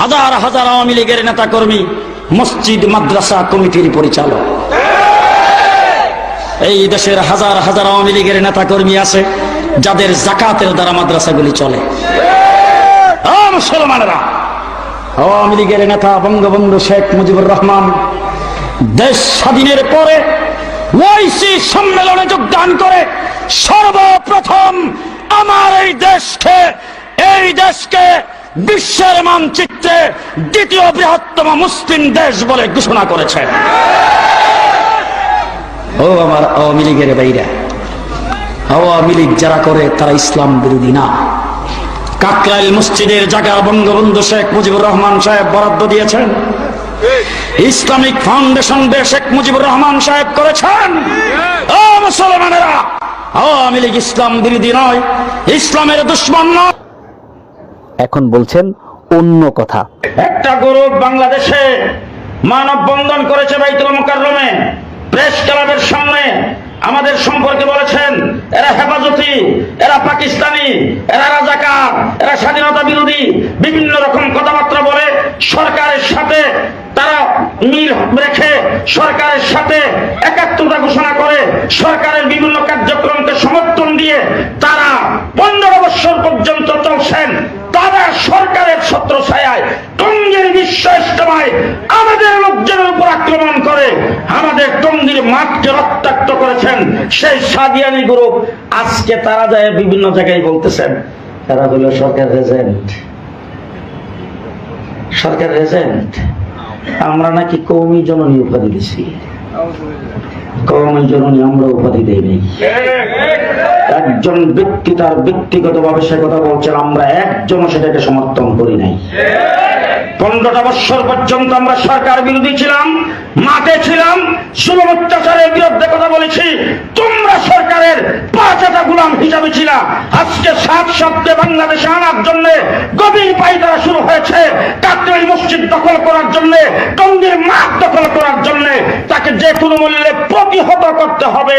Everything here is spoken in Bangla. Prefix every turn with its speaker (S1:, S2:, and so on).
S1: হাজার হাজার আওয়ামী লীগের নেতা কর্মী মসজিদ, মাদ্রাসা, কমিটির পরিচালক। এই দেশের হাজার হাজার আওয়ামী লীগের নেতা কর্মী আছে, যাদের জাকাতের দ্বারা মাদ্রাসাগুলি চলে। মুসলমানেরা, আওয়ামী লীগের নেতা বঙ্গবন্ধু শেখ মুজিবুর রহমান দেশ স্বাধীনের পরে ওয়াইসি সম্মেলনে যোগদান করে সর্বপ্রথম আমার এই দেশকে এই দেশকে বিশ্বের মানচিত্রে দ্বিতীয় বৃহত্তম মুসলিম দেশ বলে ঘোষণা করেছে। ও আমার আওয়ামী লীগের বাইরা, আওয়ামী লীগ যারা করে তারা ইসলাম বিরোধী না। কাকরাইল মসজিদের জায়গা বঙ্গবন্ধু শেখ মুজিবুর রহমান সাহেব বরাদ্দ দিয়েছেন। ইসলামিক ফাউন্ডেশন দিয়ে শেখ মুজিবুর রহমান সাহেব করেছেন। ও মুসলমানেরা, আওয়ামী লীগ ইসলাম বিরোধী নয়, ইসলামের দুশ্মন নয়।
S2: এখন বলছেন অন্য কথা।
S1: একটা গরু বাংলাদেশে মানব বন্ধন করেছে বাইতুল মোকাররমে। প্রেস ক্লাবের সামনে আমাদের সম্পর্কে বলেছেন, এরা হেফাজতি, এরা পাকিস্তানি, এরা রাজাকার, এরা স্বাধীনতা বিরোধী, বিভিন্ন রকম কথাবার্তা বলে সরকারের সাথে তারা মিল রেখে সরকারের সাথে একাত্মতা ঘোষণা করে সরকারের বিভিন্ন কার্যক্রমকে সমর্থন দিয়ে তারা পনেরো বছর পর্যন্ত চলছেন তারা সরকারের ছত্র ছায়ায় টঙ্গির বিশ্ব ইস্তেমায় আমাদের লোকজনের উপর আক্রমণ করে আমাদের টঙ্গির মাঠকে রক্তাক্ত করেছেন সেই সাদিয়ানি গ্রুপ। আজকে তারা যায় বিভিন্ন জায়গায় বলতেছেন, তারা হলো সরকার রেজেন্ট। সরকার রেজেন্ট? আমরা নাকি কৌমি জননী উপাধি দিছি। কৌমি জননী আমরা উপাধি দেই নাই। একজন ব্যক্তি তার ব্যক্তিগতভাবে সে কথা বলছেন, আমরা একজনও সেটাকে সমর্থন করি নাই। পনেরোটা বৎসর পর্যন্ত আমরা সরকার বিরোধী ছিলাম, মাঠে ছিলাম শুভ অত্যাচারের বিরুদ্ধে কথা বলেছি। তোমরা সরকারের পাঁচটা গুলাম হিসাবে ছিল। আজকে সাত সপ্তাহে বাংলাদেশে আনার জন্য গভীর পাইতারা শুরু হয়েছে। কাকরাই মসজিদ দখল করার জন্য টঙ্গির মাঠ দখল করার জন্য তাকে যে কোনো মূল্যে প্রতিহত করতে হবে।